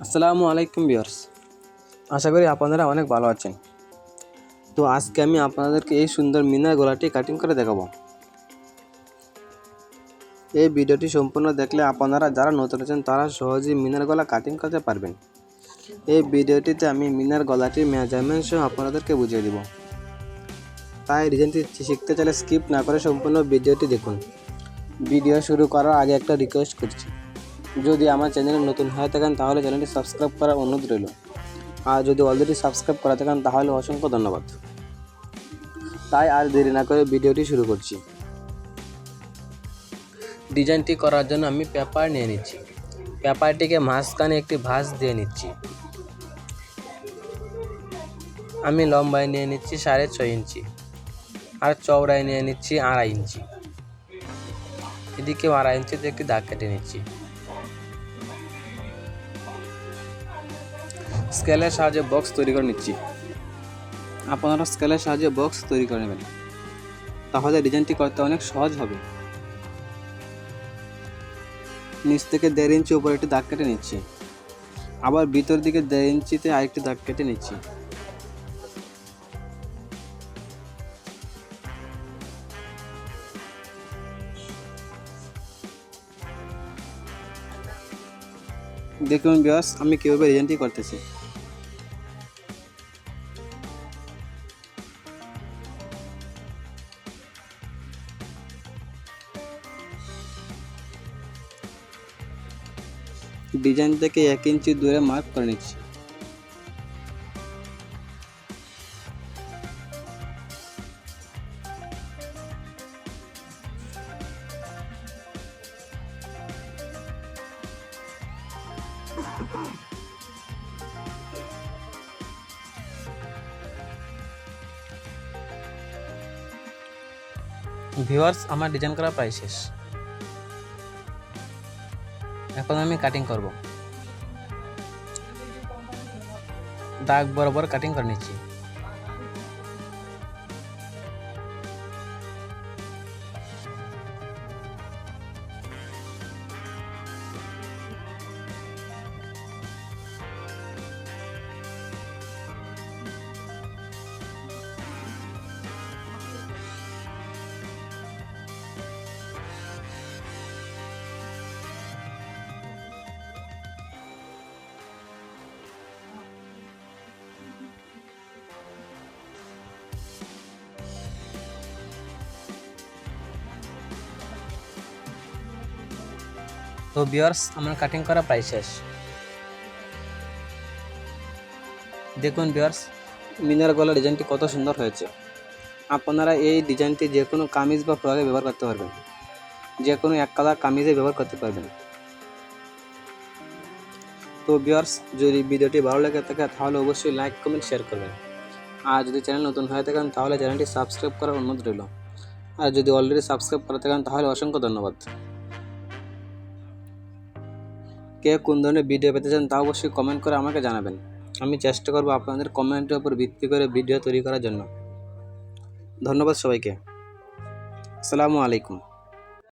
আসসালামু আলাইকুম বিয়ার্স আশা করি আপনারা অনেক ভালো আছেন। তো আজকে আমি আপনাদেরকে এই সুন্দর মিনার গলাটি কাটিং করে দেখাবো। এই ভিডিওটি সম্পূর্ণ দেখলে আপনারা যারা নতুন আছেন, তারা সহজেই মিনার গলা কাটিং করতে পারবেন। এই ভিডিওটিতে আমি মিনার গলাটির মেজারমেন্ট সহ আপনাদেরকে বুঝিয়ে দেব। তাই ডিজাইনটি শিখতে চাইলে স্কিপ না করে সম্পূর্ণ ভিডিওটি দেখুন। ভিডিও শুরু করার আগে একটা রিকোয়েস্ট করছি। যদি আমার চ্যানেলে নতুন হয়ে থাকেন, তাহলে চ্যানেলটি সাবস্ক্রাইব করার অনুরোধ রইল। আর যদি অলরেডি সাবস্ক্রাইব করা থাকেন, তাহলে অসংখ্য ধন্যবাদ। তাই আর দেরি না করে ভিডিওটি শুরু করছি। ডিজাইনটি করার জন্য আমি পেপার নিয়ে নিচ্ছি। পেপারটিকে মাঝখানে একটি ভাঁজ দিয়ে নিচ্ছি। আমি লম্বায় নিয়ে নিচ্ছি সাড়ে ছয় ইঞ্চি আর চওড়ায় নিয়ে নিচ্ছি আড়াই ইঞ্চি। এদিকে আড়াই ইঞ্চিতে একটি দাগ কেটে নিচ্ছি। স্কেলের সাহায্যে বক্স তৈরি করে নিচ্ছি। আপনারা স্কেলের সাহায্যে বক্স তৈরি করে নেবেন। তাহলে ডিজাইনটি করতে অনেক সহজ হবে। নিচ থেকে দেড় ইঞ্চি উপরে একটি দাগ কেটে নিচ্ছি। আবার ভিতর দিকে দেড় ইঞ্চিতে আরেকটি দাগ কেটে নিচ্ছি। দেখুন বিয়াস আমি কীভাবে ডিজাইনটি করতেছি। ডিজাইন থেকে এক ইঞ্চি দূরে মার্ক করে নিচ্ছি। ভিউয়ার্স আমার ডিজাইন করা প্রায় শেষ। এখন আমি কাটিং করব। দাগ বরাবর কাটিং করে নিচ্ছি। তো বিয়ার্স আমার কাটিং করা প্রায় শেষ। দেখুন বিয়ার্স মিনার গলা ডিজাইনটি কত সুন্দর হয়েছে। আপনারা এই ডিজাইনটি যে কোনো কামিজ বা ফ্রকে ব্যবহার করতে পারবেন। যে কোনো এক কালার কামিজে ব্যবহার করতে পারবেন। তো বিয়ার্স যদি ভিডিওটি ভালো লেগে থাকে, তাহলে অবশ্যই লাইক কমেন্ট শেয়ার করবেন। আর যদি চ্যানেল নতুন হয়ে থাকেন, তাহলে চ্যানেলটি সাবস্ক্রাইব করার অনুরোধ রইল। আর যদি অলরেডি সাবস্ক্রাইব করে থাকেন, তাহলে অসংখ্য ধন্যবাদ। কে কোন ধরনের ভিডিও পেতে চান তা অবশ্যই কমেন্ট করে আমাকে জানাবেন। আমি চেষ্টা করব আপনাদের কমেন্টের উপর ভিত্তি করে ভিডিও তৈরি করার জন্য। ধন্যবাদ সবাইকে। আসসালামু আলাইকুম।